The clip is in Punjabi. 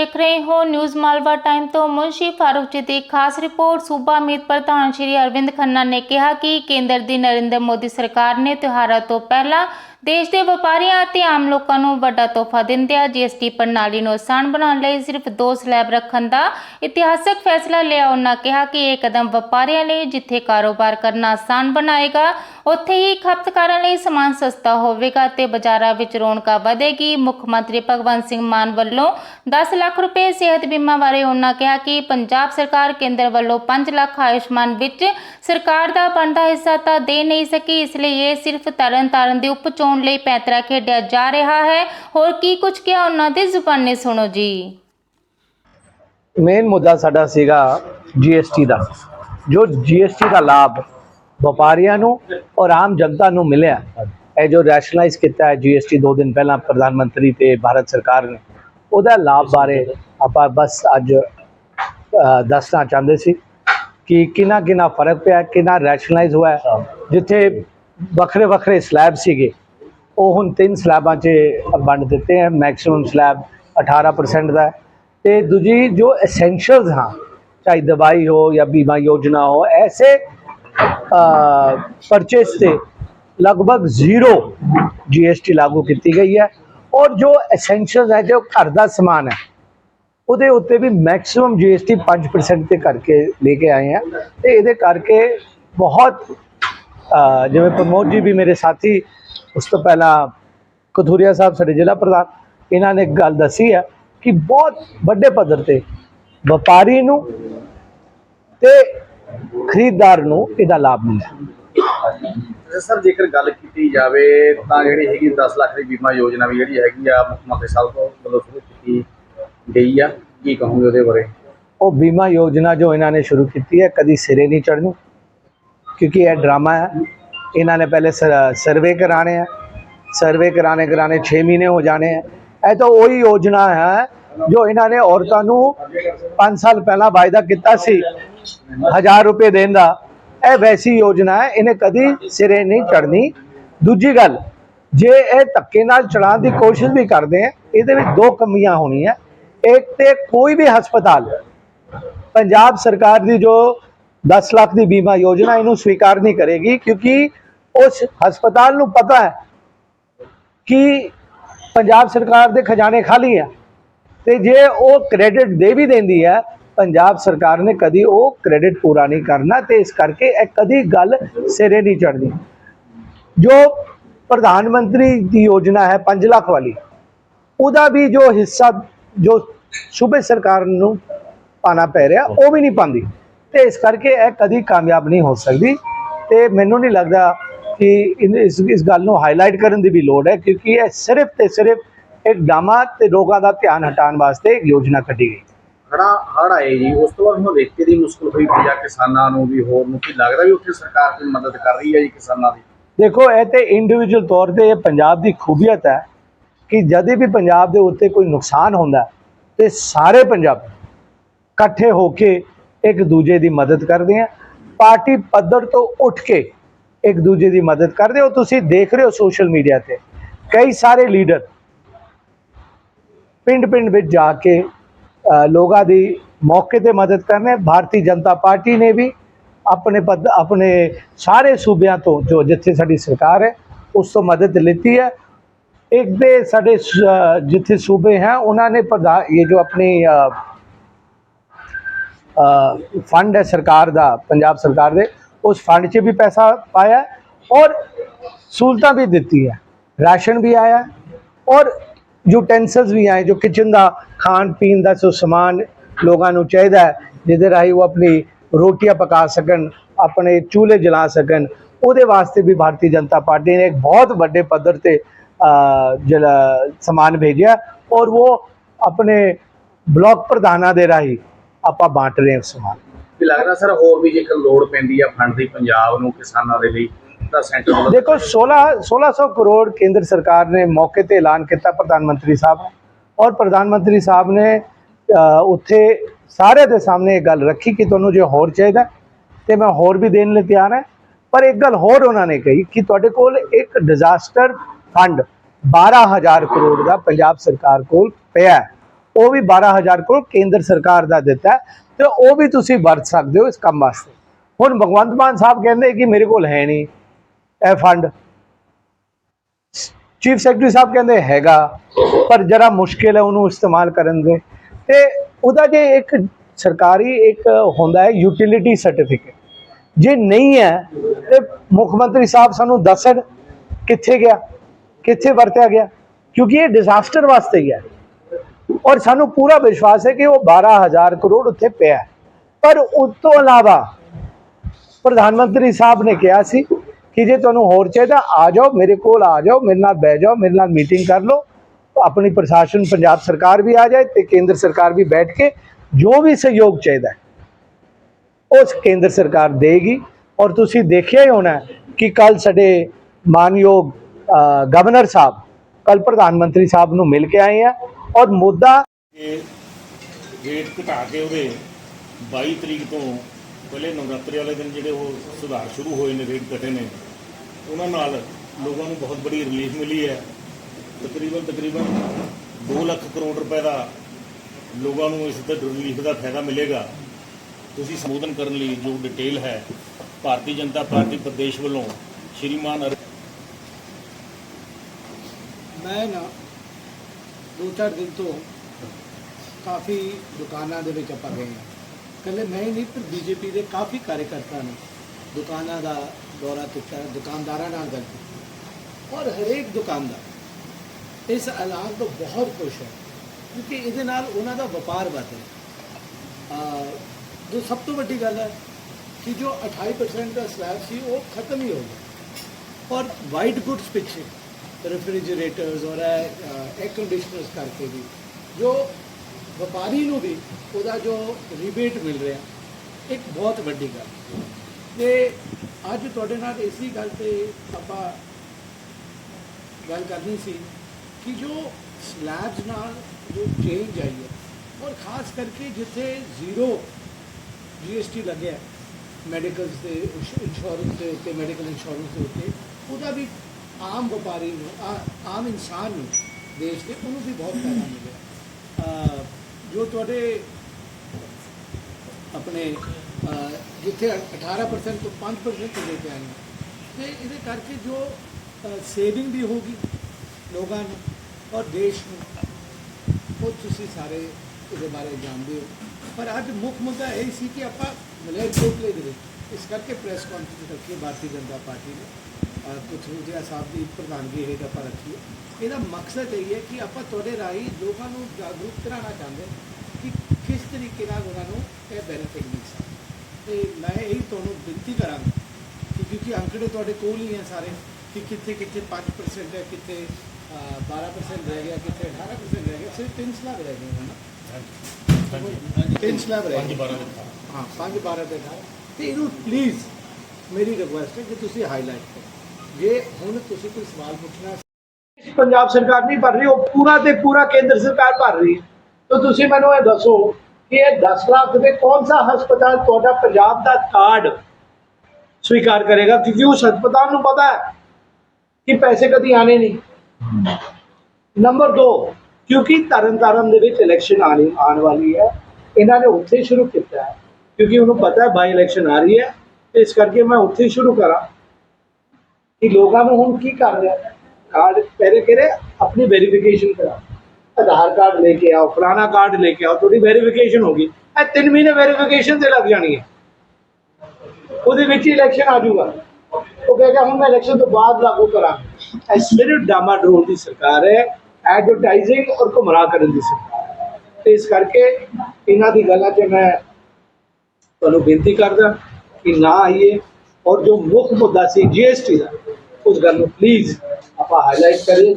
ਦੇਖ ਰਹੇ ਹੋ ਨਿਊਜ਼ ਮਾਲਵਾ ਟਾਈਮ ਤੋਂ ਮੁਨਸ਼ੀ ਫਾਰੂਕ ਜੀ ਦੀ ਖਾਸ ਰਿਪੋਰਟ। ਸੂਬਾ ਮੀਤ ਪ੍ਰਧਾਨ ਸ਼੍ਰੀ ਅਰਵਿੰਦ ਖੰਨਾ ਨੇ ਕਿਹਾ ਕਿ ਕੇਂਦਰ ਦੀ ਨਰਿੰਦਰ ਮੋਦੀ ਸਰਕਾਰ ਨੇ ਤਿਉਹਾਰਾਂ ਤੋਂ ਪਹਿਲਾਂ ਦੇਸ਼ ਦੇ ਵਪਾਰੀਆਂ ਅਤੇ ਆਮ ਲੋਕਾਂ ਨੂੰ ਵੱਡਾ ਤੋਹਫਾ ਦਿੰਦਿਆਂ ਜੀਐਸਟੀ ਪ੍ਰਣਾਲੀ ਨੂੰ ਆਸਾਨ ਬਣਾਉਣ ਲਈ ਸਿਰਫ ਦੋ ਸਲੈਬ ਰੱਖਣ ਦਾ ਇਤਿਹਾਸਕ ਫੈਸਲਾ ਲਿਆ। ਉਹਨਾਂ ਕਿਹਾ ਕਿ ਇਹ ਕਦਮ ਵਪਾਰੀਆਂ ਲਈ ਜਿੱਥੇ ਕਾਰੋਬਾਰ ਕਰਨਾ ਆਸਾਨ ਬਣਾਏਗਾ, ਉੱਥੇ ਹੀ ਖਪਤਕਾਰਾਂ ਲਈ ਸਮਾਨ ਸਸਤਾ ਹੋਵੇਗਾ ਤੇ ਬਾਜ਼ਾਰਾਂ ਵਿੱਚ ਰੌਣਕਾਂ ਵਧੇਗੀ। ਮੁੱਖ ਮੰਤਰੀ ਭਗਵੰਤ ਸਿੰਘ ਮਾਨ ਵੱਲੋਂ 10 ਲੱਖ ਰੁਪਏ ਸਿਹਤ ਬੀਮਾ ਬਾਰੇ ਉਹਨਾਂ ਕਿਹਾ ਕਿ ਪੰਜਾਬ ਸਰਕਾਰ ਕੇਂਦਰ ਵੱਲੋਂ 5 ਲੱਖ ਆਯੁਸ਼ਮਾਨ ਵਿੱਚ ਸਰਕਾਰ ਦਾ ਬਣਦਾ ਹਿੱਸਾ ਤਾਂ ਦੇ ਨਹੀਂ ਸਕੀ, ਇਸ ਲਈ ਇਹ ਸਿਰਫ ਤਰਨ ਤਾਰਨ ਦੇ ਉਪਚੋਣ ਲਈ ਪੈਂਤਰਾ ਖੇਡਿਆ ਜਾ ਰਿਹਾ ਹੈ। ਹੋਰ ਕੀ ਕੁਝ ਕਿਹਾ ਉਹਨਾਂ ਦੀ ਜ਼ੁਬਾਨੀ ਸੁਣੋ ਜੀ। ਮੇਨ ਮੁੱਦਾ ਸਾਡਾ ਸੀਗਾ ਜੀਐਸਟੀ ਦਾ। ਜੋ ਜੀਐਸਟੀ ਦਾ ਲਾਭ ਵਪਾਰੀਆਂ ਨੂੰ ਔਰ ਆਮ ਜਨਤਾ ਨੂੰ ਮਿਲਿਆ। ਇਹ ਜੋ ਰੈਸ਼ਨਲਾਈਜ਼ ਕੀਤਾ ਹੈ ਜੀਐਸਟੀ ਦੋ ਦਿਨ ਪਹਿਲਾਂ ਪ੍ਰਧਾਨ ਮੰਤਰੀ ਤੇ ਭਾਰਤ ਸਰਕਾਰ ਨੇ, ਉਹਦਾ ਲਾਭ ਬਾਰੇ ਆਪਾਂ ਬਸ ਅੱਜ ਦੱਸਣਾ ਚਾਹੁੰਦੇ ਸੀ ਕਿ ਕਿੰਨਾ ਕਿੰਨਾ ਫ਼ਰਕ ਪਿਆ, ਕਿੰਨਾ ਰੈਸ਼ਨਲਾਈਜ਼ ਹੋਇਆ ਜਿੱਥੇ ਵੱਖਰੇ ਵੱਖਰੇ ਸਲੈਬ ਸੀਗੇ ਉਹ ਹੁਣ ਤਿੰਨ ਸਲੈਬਾਂ 'ਚ ਵੰਡ ਦਿੱਤੇ ਹੈ ਮੈਕਸਿਮਮ ਸਲੈਬ 18% ਦਾ ਹੈ। ਤੇ ਦੂਜੀ ਜੋ ਐਸੈਂਸ਼ੀਅਲਸ ਹਾਂ, ਚਾਹੇ ਦਵਾਈ ਹੋ ਜਾਂ ਬੀਮਾ ਯੋਜਨਾ ਹੋ, ਐਸੇ ਪਰਚੇਸ ਤੇ ਲਗਭਗ ਜ਼ੀਰੋ ਜੀਐਸਟੀ ਲਾਗੂ ਕੀਤੀ ਗਈ ਹੈ। ਔਰ ਜੋ ਐਸੈਂਸ਼ੀਅਲਸ ਹੈ, ਜੋ ਘਰ ਦਾ ਸਮਾਨ ਹੈ, ਉਹਦੇ ਉੱਤੇ ਵੀ ਮੈਕਸਿਮਮ ਜੀਐਸਟੀ 5% ਤੇ ਕਰਕੇ ਲੈ ਕੇ ਆਏ ਆ ਤੇ ਇਹਦੇ ਕਰਕੇ ਬਹੁਤ ਜਿਵੇਂ ਪ੍ਰਮੋਦ ਜੀ ਵੀ ਮੇਰੇ ਸਾਥੀ ਉਸ ਤੋਂ ਪਹਿਲਾਂ ਕਥੂਰੀਆ ਸਾਹਿਬ ਸਾਡੇ ਜ਼ਿਲ੍ਹਾ ਪ੍ਰਧਾਨ ਇਹਨਾਂ ਨੇ ਗੱਲ ਦੱਸੀ ਹੈ ਕਿ ਬਹੁਤ ਵੱਡੇ ਪੱਧਰ ਤੇ ਵਪਾਰੀ ਨੂੰ ਤੇ ਖਰੀਦਦਾਰ ਨੂੰ ਇਹਦਾ ਲਾਭ ਮਿਲਿਆ। ਸਰ ਜੇਕਰ ਗੱਲ ਕੀਤੀ ਜਾਵੇ ਤਾਂ ਜਿਹੜੀ ਹੈਗੀ 10 ਲੱਖ ਦੀ ਬੀਮਾ ਯੋਜਨਾ ਵੀ ਜਿਹੜੀ ਹੈਗੀ ਆ ਮੁੱਖ ਮੰਤਰੀ ਸਾਹਿਬ ਤੋਂ ਵੱਲੋਂ ਸ਼ੁਰੂ ਕੀਤੀ ਗਈ ਆ ਕੀ ਕਹੋਗੇ ਉਹਦੇ ਬਾਰੇ? ਉਹ ਬੀਮਾ ਯੋਜਨਾ ਜੋ ਇਹਨਾਂ ਨੇ ਸ਼ੁਰੂ ਕੀਤੀ ਹੈ ਕਦੀ ਸਿਰੇ ਨਹੀਂ ਚੜਨੀ ਕਿਉਂਕਿ ਇਹ ਡਰਾਮਾ ਹੈ। ਇਹਨਾਂ ਨੇ ਪਹਿਲੇ ਸਰਵੇ कराने हैं ਸਰਵੇ कराने कराने 6 ਮਹੀਨੇ ਹੋ ਜਾਣੇ ਹੈ ਇਹ ਤਾਂ ਉਹੀ ਯੋਜਨਾ ਹੈ ਜੋ ਇਹਨਾਂ ਨੇ ਔਰਤਾਂ ਨੂੰ 5 ਸਾਲ ਪਹਿਲਾਂ ਵਾਅਦਾ ਕੀਤਾ ਸੀ 1000 ਰੁਪਏ ਦੇਣ ਦਾ ਇਹ ਵੈਸੀ ਯੋਜਨਾ ਹੈ ਇਹਨੇ ਕਦੀ ਸਿਰੇ ਨਹੀਂ ਚੜਨੀ ਦੂਜੀ ਗੱਲ ਜੇ ਇਹ ਧੱਕੇ ਨਾਲ ਚਲਾਉਣ ਦੀ ਕੋਸ਼ਿਸ਼ ਵੀ ਕਰਦੇ ਆ ਇਹਦੇ ਵਿੱਚ ਦੋ ਕਮੀਆਂ ਹੋਣੀਆਂ ਇੱਕ ਤੇ ਕੋਈ ਵੀ ਹਸਪਤਾਲ ਪੰਜਾਬ ਸਰਕਾਰ ਦੀ ਜੋ 10 ਲੱਖ ਦੀ ਬੀਮਾ ਯੋਜਨਾ ਇਹਨੂੰ ਸਵੀਕਾਰ ਨਹੀਂ ਕਰੇਗੀ ਕਿਉਂਕਿ ਉਸ ਹਸਪਤਾਲ ਨੂੰ ਪਤਾ ਹੈ ਕਿ ਪੰਜਾਬ ਸਰਕਾਰ ਦੇ ਖਜ਼ਾਨੇ ਖਾਲੀ ਆ। ਤੇ ਜੇ ਉਹ ਕ੍ਰੈਡਿਟ ਦੇ ਵੀ ਦਿੰਦੀ ਹੈ, ਪੰਜਾਬ ਸਰਕਾਰ ਨੇ ਕਦੀ ਉਹ ਕ੍ਰੈਡਿਟ ਪੂਰਾ ਨਹੀਂ ਕਰਨਾ ਤੇ ਇਸ ਕਰਕੇ ਇਹ ਕਦੀ ਗੱਲ ਸਿਰੇ ਨਹੀਂ ਚੜਦੀ ਜੋ ਪ੍ਰਧਾਨ ਮੰਤਰੀ ਦੀ ਯੋਜਨਾ ਹੈ 5 ਲੱਖ ਵਾਲੀ, ਉਹਦਾ ਵੀ ਜੋ ਹਿੱਸਾ, ਜੋ ਸੂਬੇ ਸਰਕਾਰ ਨੂੰ ਪਾਣਾ ਪੈ ਰਿਹਾ, ਉਹ ਵੀ ਨਹੀਂ ਪਾਉਂਦੀ। ਤੇ ਇਸ ਕਰਕੇ ਇਹ ਕਦੀ ਕਾਮਯਾਬ ਨਹੀਂ ਹੋ ਸਕਦੀ ਤੇ ਮੈਨੂੰ ਨਹੀਂ ਲੱਗਦਾ ਕਿ ਇਸ ਇਸ ਗੱਲ ਨੂੰ ਹਾਈਲਾਈਟ ਕਰਨ ਦੀ ਵੀ ਲੋੜ ਹੈ ਕਿਉਂਕਿ ਇਹ ਸਿਰਫ ਤੇ ਸਿਰਫ ਇੱਕ ਡਾਮਾ ਤੇ ਲੋਕਾਂ ਦਾ ਧਿਆਨ ਹਟਾਉਣ ਵਾਸਤੇ ਇੱਕ ਯੋਜਨਾ ਕੱਢੀ ਗਈ। ਹੜਾ ਹੜ ਆਏ ਜੀ ਉਸ ਤੋਂ ਬਾਅਦ ਹੁਣ ਰੇਤੇ ਦੀ ਮੁਸ਼ਕਲ ਹੋਈ ਪਈ ਆ ਕਿਸਾਨਾਂ ਨੂੰ ਵੀ ਹੋਰ ਨੂੰ ਕੀ ਲੱਗਦਾ ਵੀ ਉੱਥੇ ਸਰਕਾਰ ਕੋਈ ਮਦਦ ਕਰ ਰਹੀ ਹੈ ਜੀ ਕਿਸਾਨਾਂ ਦੀ? ਦੇਖੋ ਇਹ ਤੇ ਇੰਡੀਵਿਜੂਅਲ ਤੌਰ ਤੇ ਇਹ ਪੰਜਾਬ ਦੀ ਖੂਬੀਅਤ ਹੈ ਕਿ ਜਦ ਵੀ ਪੰਜਾਬ ਦੇ ਉੱਤੇ ਕੋਈ ਨੁਕਸਾਨ ਹੁੰਦਾ ਤੇ ਸਾਰੇ ਪੰਜਾਬ ਇਕੱਠੇ ਹੋ ਕੇ ਇੱਕ ਦੂਜੇ ਦੀ ਮਦਦ ਕਰਦੇ ਆ। ਪਾਰਟੀ ਪੱਧਰ ਤੋਂ ਉੱਠ ਕੇ ਇੱਕ ਦੂਜੇ ਦੀ ਮਦਦ ਕਰਦੇ ਹੋ, ਤੁਸੀਂ ਦੇਖ ਰਹੇ ਹੋ ਸੋਸ਼ਲ ਮੀਡੀਆ ਤੇ। ਕਈ ਸਾਰੇ ਲੀਡਰ ਪਿੰਡ ਪਿੰਡ ਵਿੱਚ ਜਾ ਕੇ ਲੋਕਾਂ ਦੀ ਮੌਕੇ ਤੇ ਮਦਦ ਕਰਨੇ ਭਾਰਤੀ ਜਨਤਾ ਪਾਰਟੀ ਨੇ ਵੀ ਆਪਣੇ ਪਦ, ਆਪਣੇ ਸਾਰੇ ਸੂਬਿਆਂ ਤੋਂ, ਜੋ ਜਿੱਥੇ ਸਾਡੀ ਸਰਕਾਰ ਹੈ, ਉਸ ਤੋਂ ਮਦਦ ਲਿੱਤੀ ਹੈ। ਇੱਕ ਦੇ ਸਾਡੇ ਜਿੱਥੇ ਸੂਬੇ ਹੈ, ਉਹਨਾਂ ਨੇ ਪ੍ਰਧਾਨ ਇਹ ਜੋ ਆਪਣੀ ਫੰਡ ਹੈ ਸਰਕਾਰ ਦਾ, ਪੰਜਾਬ ਸਰਕਾਰ ਦੇ ਉਸ ਫੰਡ 'ਚ ਵੀ ਪੈਸਾ ਪਾਇਆ ਔਰ ਸਹੂਲਤਾਂ ਵੀ ਦਿੱਤੀ ਹੈ ਰਾਸ਼ਨ ਵੀ ਆਇਆ ਔਰ ਯੂਟੈਂਸਿਲਸ ਵੀ ਆਏ ਜੋ ਕਿਚਨ ਦਾ ਖਾਣ ਪੀਣ ਦਾ ਜੋ ਸਮਾਨ ਲੋਕਾਂ ਨੂੰ ਚਾਹੀਦਾ ਹੈ ਜਿਹਦੇ ਰਾਹੀਂ ਉਹ ਆਪਣੀ ਰੋਟੀਆਂ ਪਕਾ ਸਕਣ ਆਪਣੇ ਚੂਲੇ ਜਲਾ ਸਕਣ ਉਹਦੇ ਵਾਸਤੇ ਵੀ ਭਾਰਤੀ ਜਨਤਾ ਪਾਰਟੀ ਨੇ ਇੱਕ ਬਹੁਤ ਵੱਡੇ ਪੱਧਰ ਤੇ ਜਿਹੜਾ ਸਮਾਨ ਭੇਜਿਆ ਔਰ ਉਹ ਆਪਣੇ ਬਲਾਕ ਪ੍ਰਧਾਨਾਂ ਦੇ ਰਾਹੀਂ ਆਪਾਂ ਬਾਂਟ ਰਹੇ ਹਾਂ ਸਮਾਨ ਕੀ ਲੱਗਦਾ ਸਰ ਹੋਰ ਵੀ ਜੇਕਰ ਲੋੜ ਪੈਂਦੀ ਆ ਫੰਡ ਦੀ ਪੰਜਾਬ ਨੂੰ ਕਿਸਾਨਾਂ ਦੇ ਲਈ, ਤਾਂ ਸੈਂਟਰ ਵੱਲੋਂ ਦੇਖੋ 16 1600 ਕਰੋੜ ਕੇਂਦਰ ਸਰਕਾਰ ਨੇ ਮੌਕੇ ਤੇ ਐਲਾਨ ਕੀਤਾ ਪ੍ਰਧਾਨ ਮੰਤਰੀ ਸਾਹਿਬ ਨੇ। ਔਰ ਪ੍ਰਧਾਨ ਮੰਤਰੀ ਸਾਹਿਬ ਨੇ ਉੱਥੇ ਸਾਰੇ ਦੇ ਸਾਹਮਣੇ ਇਹ ਗੱਲ ਰੱਖੀ ਕਿ ਤੁਹਾਨੂੰ ਜੇ ਹੋਰ ਚਾਹੀਦਾ ਤੇ ਮੈਂ ਹੋਰ ਵੀ ਦੇਣ ਲਈ ਤਿਆਰ ਹਾਂ। ਪਰ ਇੱਕ ਗੱਲ ਹੋਰ ਉਹਨਾਂ ਨੇ ਕਹੀ ਕਿ ਤੁਹਾਡੇ ਕੋਲ ਇੱਕ ਡਿਜ਼ਾਸਟਰ ਫੰਡ 12000 ਕਰੋੜ ਦਾ ਪੰਜਾਬ ਸਰਕਾਰ ਕੋਲ ਪਿਆ ਹੈ। ਉਹ ਵੀ 12000 ਕਰੋੜ ਕੇਂਦਰ ਸਰਕਾਰ ਦਾ ਦਿੱਤਾ ਹੈ ਤੇ ਉਹ ਵੀ ਤੁਸੀਂ ਵਰਤ ਸਕਦੇ ਹੋ ਇਸ ਕੰਮ ਵਾਸਤੇ। ਹੁਣ ਭਗਵੰਤ ਮਾਨ ਸਾਹਿਬ ਕਹਿੰਦੇ ਕਿ ਮੇਰੇ ਕੋਲ ਹੈ ਨਹੀਂ ਇਹ ਫੰਡ। ਚੀਫ ਸੈਕਟਰੀ ਸਾਹਿਬ ਕਹਿੰਦੇ ਹੈਗਾ, ਪਰ ਜਰਾ ਮੁਸ਼ਕਿਲ ਹੈ ਉਹਨੂੰ ਇਸਤੇਮਾਲ ਕਰਨ ਦੇ। ਤੇ ਉਹਦਾ ਜੇ ਇੱਕ ਸਰਕਾਰੀ ਇੱਕ ਹੁੰਦਾ ਹੈ ਯੂਟਿਲਿਟੀ ਸਰਟੀਫਿਕੇਟ। ਜੇ ਨਹੀਂ ਹੈ, ਤੇ ਮੁੱਖ ਮੰਤਰੀ ਸਾਹਿਬ ਸਾਨੂੰ ਦੱਸਣ ਕਿੱਥੇ ਗਿਆ, ਕਿੱਥੇ ਵਰਤਿਆ ਗਿਆ, ਕਿਉਂਕਿ ਇਹ ਡਿਜ਼ਾਸਟਰ ਵਾਸਤੇ ਹੀ ਹੈ। ਔਰ ਸਾਨੂੰ ਪੂਰਾ ਵਿਸ਼ਵਾਸ ਹੈ ਕਿ ਉਹ 12000 ਕਰੋੜ ਉੱਥੇ ਪਿਆ ਪਰ ਉਸ ਤੋਂ ਇਲਾਵਾ ਪ੍ਰਧਾਨ ਮੰਤਰੀ ਸਾਹਿਬ ਨੇ ਕਿਹਾ ਸੀ ਕਿ ਜੇ ਤੁਹਾਨੂੰ ਹੋਰ ਚਾਹੀਦਾ ਆ ਜਾਓ ਮੇਰੇ ਕੋਲ ਆ ਜਾਓ ਮੇਰੇ ਨਾਲ ਬਹਿ ਜਾਓ ਮੇਰੇ ਨਾਲ ਮੀਟਿੰਗ ਕਰ ਲਓ ਆਪਣੀ ਪ੍ਰਸ਼ਾਸਨ ਪੰਜਾਬ ਸਰਕਾਰ ਵੀ ਆ ਜਾਏ ਤੇ ਕੇਂਦਰ ਸਰਕਾਰ ਵੀ ਬੈਠ ਕੇ ਜੋ ਵੀ ਸਹਿਯੋਗ ਚਾਹੀਦਾ ਹੈ, ਉਸ ਕੇਂਦਰ ਸਰਕਾਰ ਦੇਗੀ। ਔਰ ਤੁਸੀਂ ਦੇਖਿਆ ਹੀ ਹੋਣਾ ਕਿ ਕੱਲ ਸਾਡੇ ਮਾਨਯੋਗ ਗਵਰਨਰ ਸਾਹਿਬ ਕੱਲ ਪ੍ਰਧਾਨ ਮੰਤਰੀ ਸਾਹਿਬ ਨੂੰ ਮਿਲ ਕੇ ਆਏ ਆ। ਔਰ ਮੁੱਦਾ ਕਿ ਰੇਟ ਘਟਾ ਕੇ ਉਹਦੇ 22 ਤਰੀਕ ਤੋਂ ਪਹਿਲੇ ਨਵਰਾਤਰੀ ਵਾਲੇ ਦਿਨ ਜਿਹੜੇ ਉਹ ਸੁਧਾਰ ਸ਼ੁਰੂ ਹੋਏ ਨੇ ਰੇਟ ਘਟੇ ਨੇ ਉਹਨਾਂ ਨਾਲ ਲੋਕਾਂ ਨੂੰ ਬਹੁਤ ਬੜੀ ਰਿਲੀਫ ਮਿਲੀ ਹੈ। ਤਕਰੀਬਨ ਤਕਰੀਬਨ 2 ਲੱਖ ਕਰੋੜ ਰੁਪਏ ਦਾ ਲੋਕਾਂ ਨੂੰ ਇਸ ਦਾ ਰਿਲੀਫ ਦਾ ਫਾਇਦਾ ਮਿਲੇਗਾ। ਤੁਸੀਂ ਸੰਬੋਧਨ ਕਰਨ ਲਈ ਜੋ ਡਿਟੇਲ ਹੈ ਭਾਰਤੀ ਜਨਤਾ ਪਾਰਟੀ ਪ੍ਰਦੇਸ਼ ਵੱਲੋਂ ਸ਼੍ਰੀਮਾਨ ਮੈਂ ਨਾ ਦੋ ਚਾਰ ਦਿਨ ਤੋਂ ਕਾਫੀ ਦੁਕਾਨਾਂ ਦੇ ਵਿੱਚ ਆਪਾਂ ਗਏ ਹਾਂ। ਇਕੱਲੇ ਮੈਂ ਹੀ ਨਹੀਂ, ਪਰ ਬੀਜੇਪੀ ਦੇ ਕਾਫੀ ਕਾਰਜਕਰਤਾ ਨੇ ਦੁਕਾਨਾਂ ਦਾ ਦੌਰਾ ਕੀਤਾ, ਦੁਕਾਨਦਾਰਾਂ ਨਾਲ ਗੱਲ ਕੀਤੀ। ਔਰ ਹਰੇਕ ਦੁਕਾਨਦਾਰ ਇਸ ਐਲਾਨ ਤੋਂ ਬਹੁਤ ਖੁਸ਼ ਹੈ, ਕਿਉਂਕਿ ਇਹਦੇ ਨਾਲ ਉਹਨਾਂ ਦਾ ਵਪਾਰ ਵੱਧ ਰਿਹਾ। ਜੋ ਸਭ ਤੋਂ ਵੱਡੀ ਗੱਲ ਹੈ ਕਿ ਜੋ 28% ਦਾ ਸਲੈਬ ਸੀ, ਉਹ ਖਤਮ ਹੀ ਹੋ ਗਿਆ। ਔਰ ਵਾਈਟ ਗੁੱਡਸ ਪਿੱਛੇ ਰੈਫ੍ਰਿਜਰੇਟਰਸ ਔਰ 에ਅਰ ਕੰਡੀਸ਼ਨਰਸ ਕਰਕੇ ਵੀ, ਜੋ ਵਪਾਰੀ ਨੂੰ ਵੀ ਉਹਦਾ ਜੋ ਰਿਬੇਟ ਮਿਲ ਰਿਹਾ, ਇੱਕ ਬਹੁਤ ਵੱਡੀ ਗੱਲ। ਤੇ ਅੱਜ ਤੁਹਾਡੇ ਨਾਲ ਇਸੀ ਗੱਲ ਤੇ ਆਪਾਂ ਗੱਲ ਕਰਨੀ ਸੀ ਕਿ ਜੋ ਸਲੈਬਸ ਨਾਲ ਜੋ ਚੇਂਜ ਆਈ ਹੈ, ਔਰ ਖਾਸ ਕਰਕੇ ਜਿੱਥੇ ਜ਼ੀਰੋ ਜੀਐਸਟੀ ਲੱਗਿਆ ਮੈਡੀਕਲਸ ਦੇ ਇੰਸ਼ੋਰੈਂਸ ਦੇ ਉੱਤੇ ਮੈਡੀਕਲ ਇੰਸ਼ੋਰੈਂਸ ਦੇ ਉੱਤੇ, ਉਹਦਾ ਵੀ ਆਮ ਵਪਾਰੀ ਨੂੰ ਆ- ਆਮ ਇਨਸਾਨ ਨੂੰ ਦੇਸ਼ ਦੇ ਉਹਨੂੰ ਵੀ ਬਹੁਤ ਫਾਇਦਾ ਮਿਲਿਆ। ਜੋ ਤੁਹਾਡੇ ਆਪਣੇ ਜਿੱਥੇ 18% ਤੋਂ 5% ਤੇ ਲੈ ਕੇ ਆਏ ਹਾਂ, ਤੇ ਇਹਦੇ ਕਰਕੇ ਜੋ ਸੇਵਿੰਗ ਵੀ ਹੋਗੀ ਲੋਕਾਂ ਨੂੰ ਔਰ ਦੇਸ਼ ਨੂੰ ਉਹ ਤੁਸੀਂ ਸਾਰੇ ਇਹਦੇ ਬਾਰੇ ਜਾਣਦੇ ਹੋ। ਪਰ ਅੱਜ ਮੁੱਖ ਮੁੱਦਾ ਇਹ ਸੀ ਕਿ ਆਪਾਂ ਮਲੇਰ ਕੋਟਲੇ ਦੇ ਵਿੱਚ ਇਸ ਕਰਕੇ ਪ੍ਰੈਸ ਕਾਨਫਰੰਸ ਰੱਖੀ ਭਾਰਤੀ ਜਨਤਾ ਪਾਰਟੀ ਨੇ। ਰੁਜਿਆ ਸਾਹਿਬ ਦੀ ਪ੍ਰਧਾਨਗੀ ਹੇਠ ਆਪਾਂ ਰੱਖੀ ਇਹਦਾ ਮਕਸਦ ਇਹ ਹੈ ਕਿ ਆਪਾਂ ਤੁਹਾਡੇ ਰਾਹੀਂ ਲੋਕਾਂ ਨੂੰ ਜਾਗਰੂਕ ਕਰਾਉਣਾ ਚਾਹੁੰਦੇ ਕਿ ਕਿਸ ਤਰੀਕੇ ਨਾਲ ਉਹਨਾਂ ਨੂੰ ਇਹ ਬੈਨੀਫਿਟ ਮਿਲ ਸਕਦਾ ਤੇ ਮੈਂ ਇਹ ਤੁਹਾਨੂੰ ਬੇਨਤੀ ਕਰਾਂਗਾ ਕਿ ਕਿਉਂਕਿ ਅੰਕੜੇ ਤੁਹਾਡੇ ਕੋਲ ਹੀ ਹੈ ਸਾਰੇ ਕਿ ਕਿੱਥੇ ਕਿੱਥੇ 5% ਹੈ ਕਿੱਥੇ ਅਹ, 12% ਰਹਿ ਗਿਆ ਕਿੱਥੇ 18% ਰਹਿ ਗਿਆ ਸਿਰਫ ਤਿੰਨ ਸਲਾਬ ਰਹਿ ਗਏ ਹਨ। ਨਾ ਤਿੰਨ ਸਲਾਬ ਰਹਿ ਗਏ ਬਾਰਾਂ ਦੇ ਹਾਂ 5 12 ਦੇ ਨਾਲ। ਤੇ ਇਹਨੂੰ ਪਲੀਜ਼ ਮੇਰੀ ਰਿਕੁਐਸਟ ਹੈ ਕਿ ਤੁਸੀਂ ਹਾਈਲਾਈਟ ਕਰੋ। ਜੇ ਹੁਣ ਤੁਸੀਂ ਕੋਈ ਸਵਾਲ ਪੁੱਛਣਾ ਪੰਜਾਬ ਸਰਕਾਰ ਨਹੀਂ ਭਰ ਰਹੀ, ਉਹ ਪੂਰਾ ਤੇ ਪੂਰਾ ਕੇਂਦਰ ਸਰਕਾਰ ਭਰ ਰਹੀ ਹੈ। ਤਾਂ ਤੁਸੀਂ ਮੈਨੂੰ ਇਹ ਦੱਸੋ ਕਿ ਇਹ 10 ਲੱਖ ਦੇ ਕੌਣ ਸਾ ਹਸਪਤਾਲ ਤੁਹਾਡਾ ਪੰਜਾਬ ਦਾ ਕਾਰਡ ਸਵੀਕਾਰ ਕਰੇਗਾ? ਕਿਉਂਕਿ ਉਸ ਹਸਪਤਾਲ ਨੂੰ ਪਤਾ ਹੈ ਕਿ ਪੈਸੇ ਕਦੀ ਆਣੇ ਨਹੀਂ। ਨੰਬਰ 2 ਕਿਉਂਕਿ ਤਰਨਤਾਰਨ ਦੇ ਵਿੱਚ ਇਲੈਕਸ਼ਨ ਆਣੀ ਆਉਣ ਵਾਲੀ ਹੈ। ਇਹਨਾਂ ਨੇ ਉੱਥੇ ਸ਼ੁਰੂ ਕੀਤਾ ਹੈ। ਕਿਉਂਕਿ ਉਹਨੂੰ ਪਤਾ ਹੈ ਬਾਈ ਇਲੈਕਸ਼ਨ ਆ ਰਹੀ ਹੈ। ਇਸ ਕਰਕੇ ਮੈਂ ਉੱਥੇ ਸ਼ੁਰੂ ਕਰਾਂ। ਕਿ ਲੋਕਾਂ ਨੂੰ ਹੁਣ ਕੀ ਕਰ ਰਿਹਾ ਕਾਰਡ ਪਹਿਲੇ ਰਹੇ, ਆਪਣੀ ਵੈਰੀਫਿਕੇਸ਼ਨ ਕਰਾ। ਆਧਾਰ ਕਾਰਡ ਲੈ ਕੇ ਆਓ, ਫਲਾਣਾ ਕਾਰਡ ਲੈ ਕੇ ਆਓ, ਤੁਹਾਡੀ ਵੈਰੀਫਿਕੇਸ਼ਨ ਹੋਗੀ ਇਹ 3 ਮਹੀਨੇ ਵੈਰੀਫਿਕੇਸ਼ਨ ਤੇ ਲੱਗ ਜਾਣੀ ਹੈ। ਉਹਦੇ ਵਿੱਚ ਇਲੈਕਸ਼ਨ ਆ ਜਾਊਗਾ। ਉਹ ਕਹੇਗਾ ਹੁਣ ਮੈਂ ਇਲੈਕਸ਼ਨ ਤੋਂ ਬਾਅਦ ਲਾਗੂ ਕਰਾਂ ਇਸ ਮੇਰੇ ਡਾਮਾ ਡਾਮਾਡੋਲ ਦੀ ਸਰਕਾਰ ਹੈ ਐਡਵਰਟਾਈਜ਼ਿੰਗ ਔਰ ਗੁੰਮਰਾਹ ਕਰਨ ਦੀ ਸਰਕਾਰ ਹੈ। ਤੇ ਇਸ ਕਰਕੇ ਇਹਨਾਂ ਦੀ ਗੱਲਾਂ 'ਚ ਮੈਂ ਤੁਹਾਨੂੰ ਬੇਨਤੀ ਕਰਦਾ ਕਿ ਨਾ ਆਈਏ। ਔਰ ਜੋ ਮੁੱਖ ਮੁੱਦਾ ਸੀ ਜੀਐਸਟੀ ਦਾ ਉਸ ਗੱਲ ਨੂੰ ਪਲੀਜ਼ ਆਪਾਂ ਹਾਈਲਾਈਟ ਕਰੀਏ।